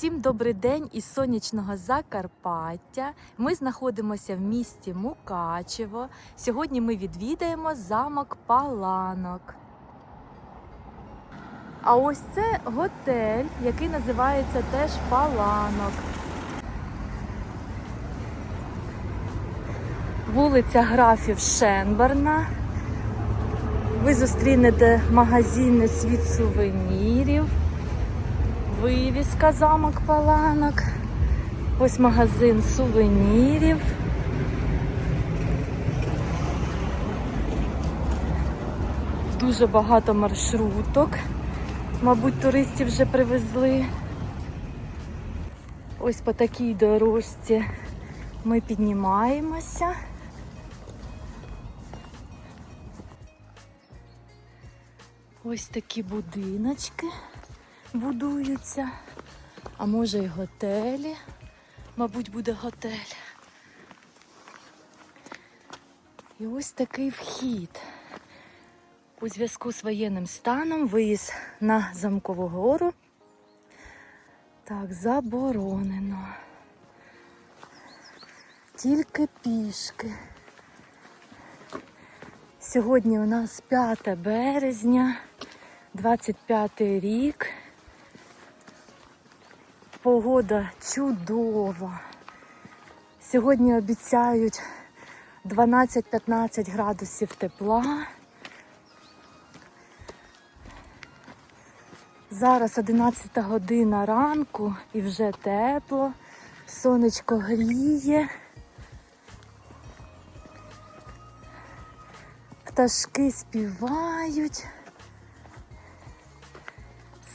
Всім добрий день із сонячного Закарпаття. Ми знаходимося в місті Мукачево. Сьогодні ми відвідаємо замок Паланок. А ось це готель, який називається теж Паланок. Вулиця графів Шенберна. Ви зустрінете магазини світ сувенірів. Вивіска замок Паланок. Ось магазин сувенірів. Дуже багато маршруток. Мабуть, туристів вже привезли. Ось по такій дорожці ми піднімаємося. Ось такі будиночки будуються. А може й готелі. Мабуть, буде готель. І ось такий вхід. У зв'язку з воєнним станом виїзд на замкову гору. Так, заборонено. Тільки пішки. Сьогодні у нас 5 березня, 25 рік. Погода чудова. Сьогодні обіцяють 12-15 градусів тепла. Зараз 11 година ранку і вже тепло, сонечко гріє. Пташки співають.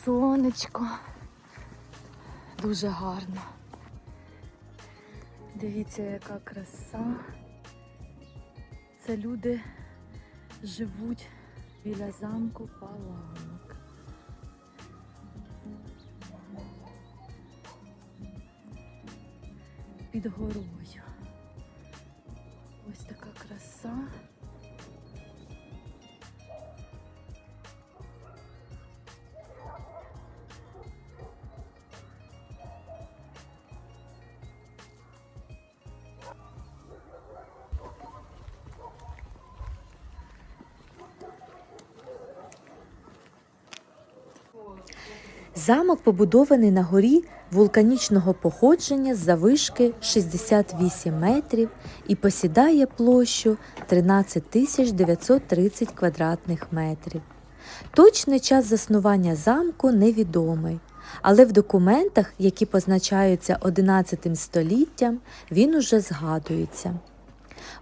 Сонечко. Дуже гарно. Дивіться, яка краса. Це люди живуть біля замку Паланок. Під горою. Ось така краса. Замок побудований на горі вулканічного походження з завишки 68 метрів і посідає площу 13 тисяч 930 квадратних метрів. Точний час заснування замку невідомий, але в документах, які позначаються 11 століттям, він уже згадується.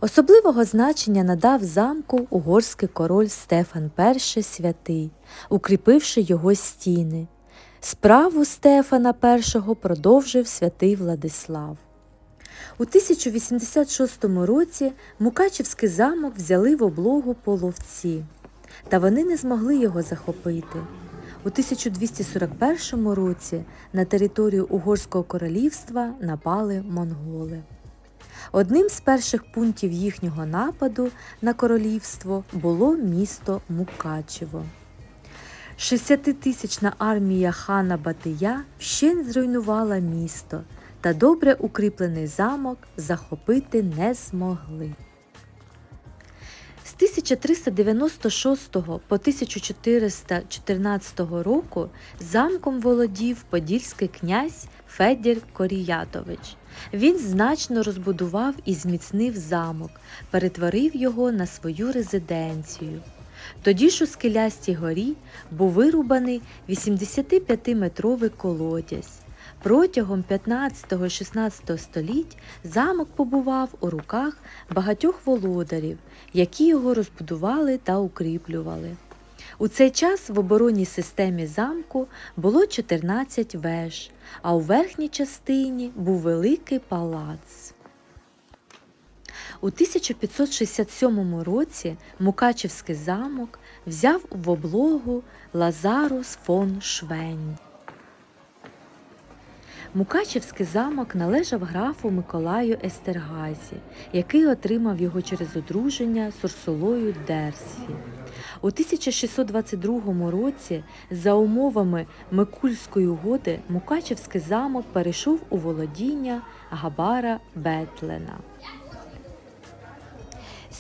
Особливого значення надав замку угорський король Стефан І святий, укріпивши його стіни. Справу Стефана І продовжив святий Владислав. У 1086 році Мукачівський замок взяли в облогу половці, та вони не змогли його захопити. У 1241 році на територію Угорського королівства напали монголи. Одним з перших пунктів їхнього нападу на королівство було місто Мукачево. 60-тисячна армія хана Батия ще зруйнувала місто, та добре укріплений замок захопити не змогли. З 1396 по 1414 року замком володів подільський князь Федір Коріятович. Він значно розбудував і зміцнив замок, перетворив його на свою резиденцію. Тоді ж у скелястій горі був вирубаний 85-метровий колодязь. Протягом 15-16 століть замок побував у руках багатьох володарів, які його розбудували та укріплювали. У цей час в оборонній системі замку було 14 веж, а у верхній частині був великий палац. У 1567 році Мукачівський замок взяв в облогу Лазарус фон Швень. Мукачевський замок належав графу Миколаю Естергазі, який отримав його через одруження з Урсулою Дерсфі. У 1622 році, за умовами Микульської угоди, Мукачевський замок перейшов у володіння Габара Бетлена.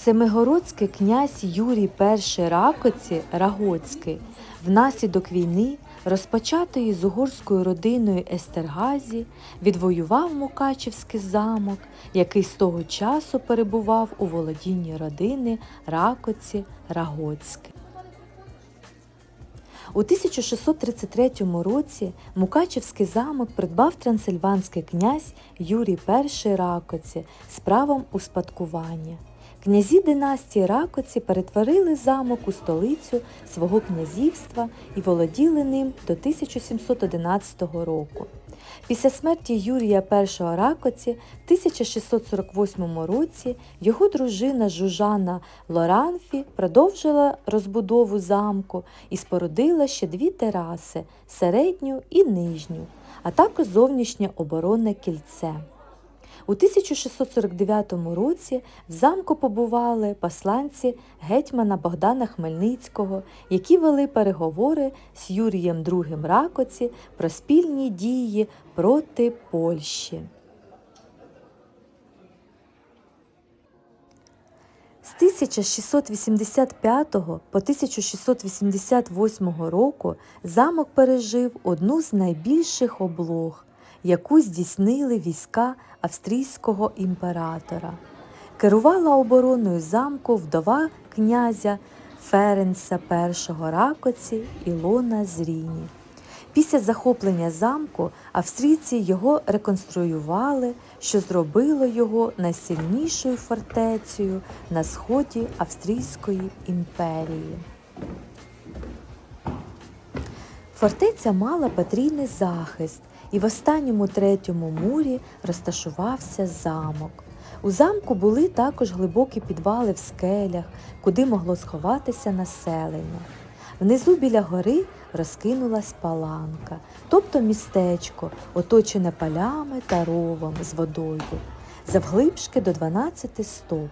Семигородський князь Юрій І Ракоці Рагоцький внаслідок війни, розпочатої з угорською родиною Естергазі, відвоював Мукачевський замок, який з того часу перебував у володінні родини Ракоці Рагоцьке. У 1633 році Мукачевський замок придбав трансильванський князь Юрій І Ракоці з правом успадкування. Князі династії Ракоці перетворили замок у столицю свого князівства і володіли ним до 1711 року. Після смерті Юрія І Ракоці в 1648 році його дружина Жужана Лоранфі продовжила розбудову замку і спорудила ще дві тераси середню і нижню, а також зовнішнє оборонне кільце. У 1649 році в замку побували посланці гетьмана Богдана Хмельницького, які вели переговори з Юрієм II Ракоці про спільні дії проти Польщі. З 1685 по 1688 року замок пережив одну з найбільших облог, яку здійснили війська австрійського імператора. Керувала обороною замку вдова князя Ференса І Ракоці Ілона Зріні. Після захоплення замку австрійці його реконструювали, що зробило його найсильнішою фортецею на сході Австрійської імперії. Фортеця мала потрійний захист, і в останньому третьому мурі розташувався замок. У замку були також глибокі підвали в скелях, куди могло сховатися населення. Внизу біля гори розкинулась паланка, тобто містечко, оточене полями та ровом з водою, завглибшки до 12 стоп.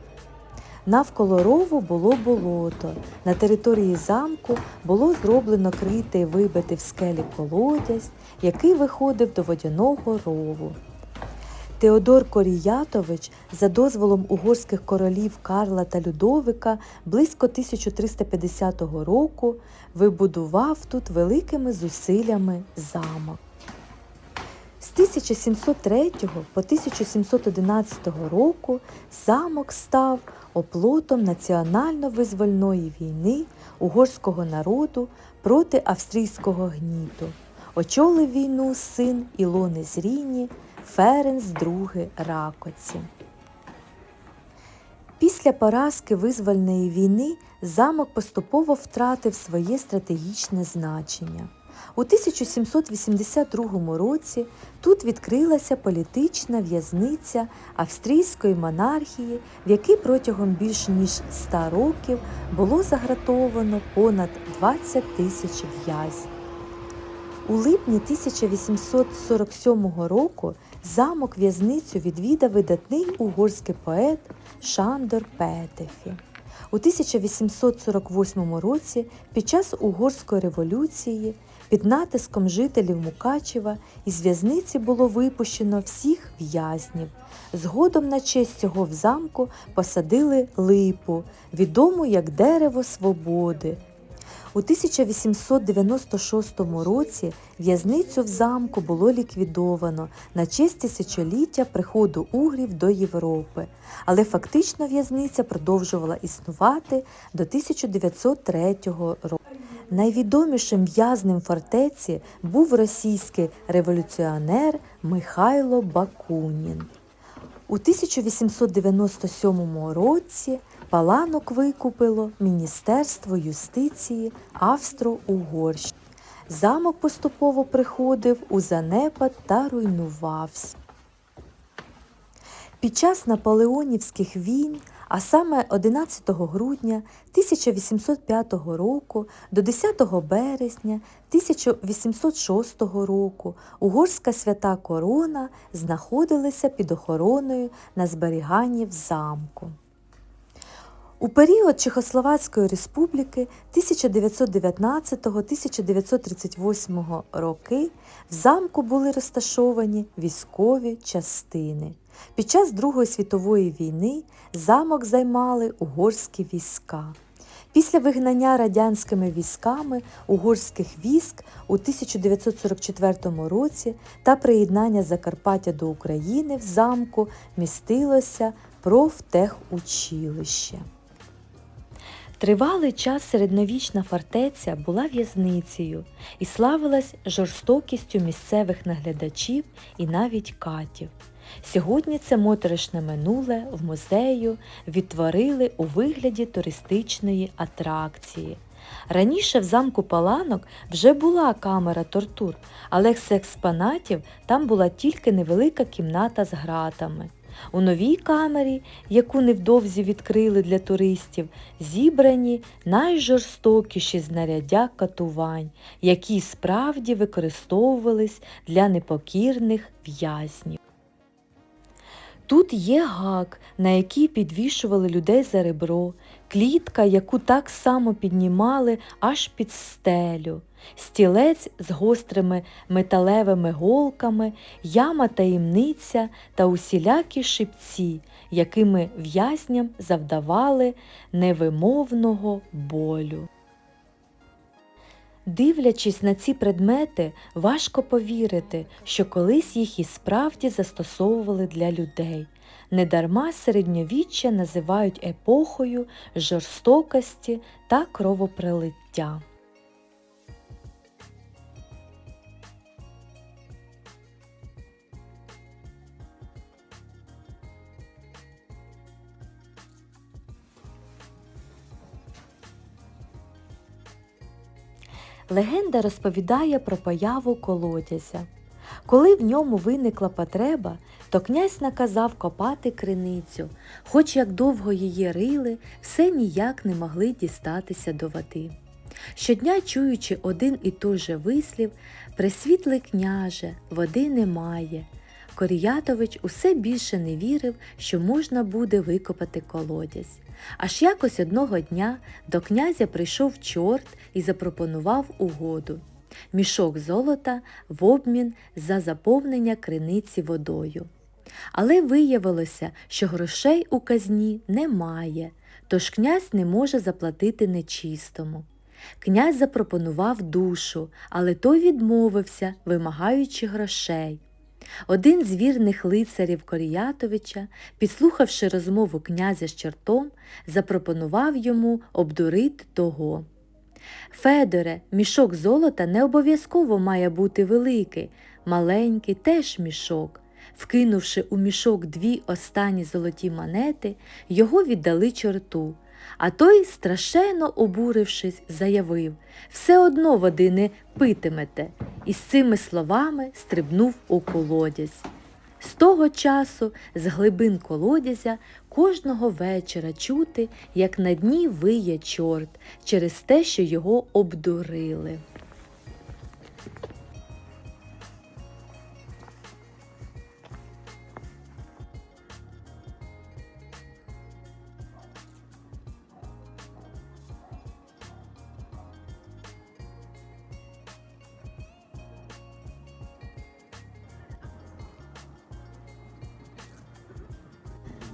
Навколо рову було болото. На території замку було зроблено критий вибитий в скелі колодязь, який виходив до водяного рову. Теодор Коріятович за дозволом угорських королів Карла та Людовика близько 1350 року вибудував тут великими зусиллями замок. З 1703 по 1711 року замок став оплотом національно-визвольної війни угорського народу проти австрійського гніту. Очолив війну син Ілони Зріні Ференс II Ракоці. Після поразки визвольної війни замок поступово втратив своє стратегічне значення. У 1782 році тут відкрилася політична в'язниця австрійської монархії, в якій протягом більш ніж 100 років було загратовано понад 20 тисяч в'язнів. У липні 1847 року замок в'язницю відвідав видатний угорський поет Шандор Петефі. У 1848 році під час угорської революції під натиском жителів Мукачева із в'язниці було випущено всіх в'язнів. Згодом на честь цього в замку посадили липу, відому як дерево свободи. У 1896 році в'язницю в замку було ліквідовано на честь тисячоліття приходу угрів до Європи, але фактично в'язниця продовжувала існувати до 1903 року. Найвідомішим в'язнем фортеці був російський революціонер Михайло Бакунін. У 1897 році паланок викупило Міністерство юстиції Австро-Угорщини. Замок поступово приходив у занепад та руйнувався. Під час наполеонівських війн а саме 11 грудня 1805 року до 10 березня 1806 року угорська свята корона знаходилися під охороною на зберіганні в замку. У період Чехословацької республіки 1919-1938 роки в замку були розташовані військові частини. Під час Другої світової війни замок займали угорські війська. Після вигнання радянськими військами угорських військ у 1944 році та приєднання Закарпаття до України в замку містилося профтехучилище. Тривалий час середньовічна фортеця була в'язницею і славилась жорстокістю місцевих наглядачів і навіть катів. Сьогодні це моторошне минуле в музею відтворили у вигляді туристичної атракції. Раніше в замку Паланок вже була камера тортур, але з експонатів там була тільки невелика кімната з гратами. У новій камері, яку невдовзі відкрили для туристів, зібрані найжорстокіші знаряддя катувань, які справді використовувались для непокірних в'язнів. Тут є гак, на який підвішували людей за ребро, клітка, яку так само піднімали аж під стелю, стілець з гострими металевими голками, яма таємниця та усілякі шипці, якими в'язням завдавали невимовного болю. Дивлячись на ці предмети, важко повірити, що колись їх і справді застосовували для людей. Недарма середньовіччя називають епохою жорстокості та кровопролиття. Легенда розповідає про появу колодязя. Коли в ньому виникла потреба, то князь наказав копати криницю, хоч як довго її рили, все ніяк не могли дістатися до води. Щодня, чуючи один і той же вислів, присвітлий княже, води немає. Коріятович усе більше не вірив, що можна буде викопати колодязь. Аж якось одного дня до князя прийшов чорт і запропонував угоду мішок золота в обмін за заповнення криниці водою. Але виявилося, що грошей у казні немає, тож князь не може заплатити нечистому. Князь запропонував душу, але той відмовився, вимагаючи грошей. Один з вірних лицарів Коріятовича, підслухавши розмову князя з чортом, запропонував йому обдурити того. Федоре, мішок золота не обов'язково має бути великий, маленький теж мішок. Вкинувши у мішок дві останні золоті монети, його віддали чорту. А той, страшенно обурившись, заявив все одно води не питимете, і з цими словами стрибнув у колодязь. З того часу з глибин колодязя кожного вечора чути, як на дні виє чорт через те, що його обдурили.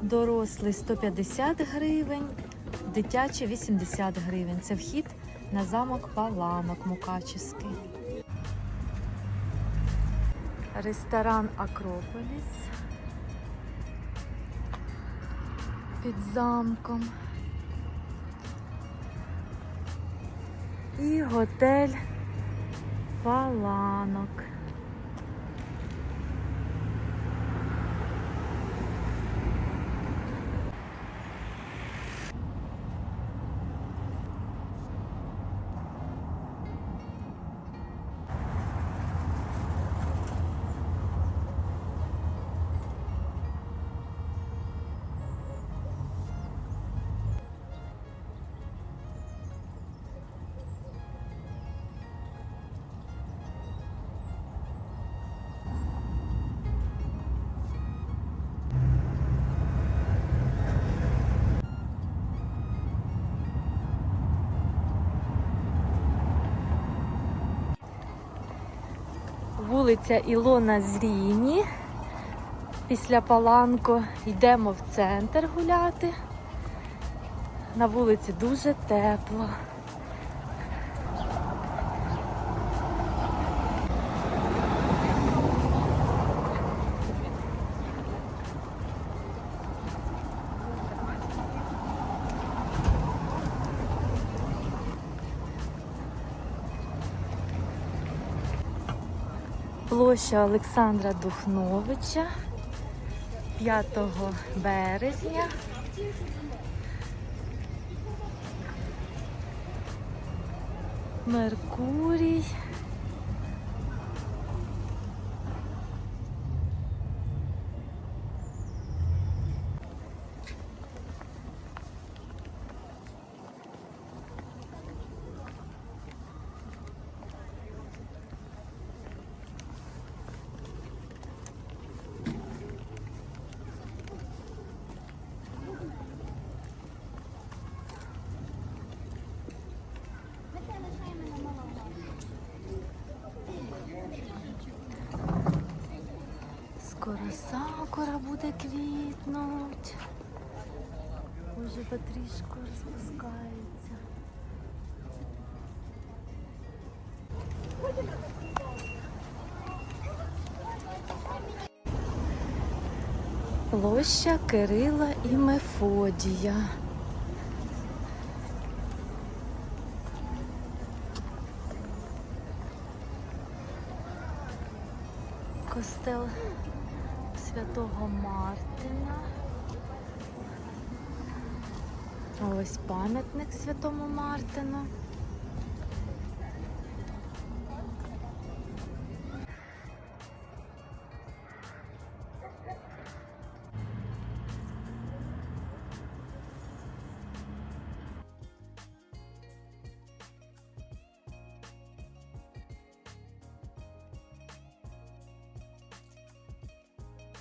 Дорослий 150 гривень, дитячий 80 гривень. Це вхід на замок Паланок Мукачевський. Ресторан Акрополіс під замком. І готель Паланок. Вулиця Ілона Зріні. Після Паланко йдемо в центр гуляти. На вулиці дуже тепло. Площа Олександра Духновича 5 березня. Меркурій. Скоро сакура буде квітнуть. Уже потрішку розпускається. Площа Кирила і Мефодія. Костел Святого Мартина. Ось пам'ятник Святому Мартину.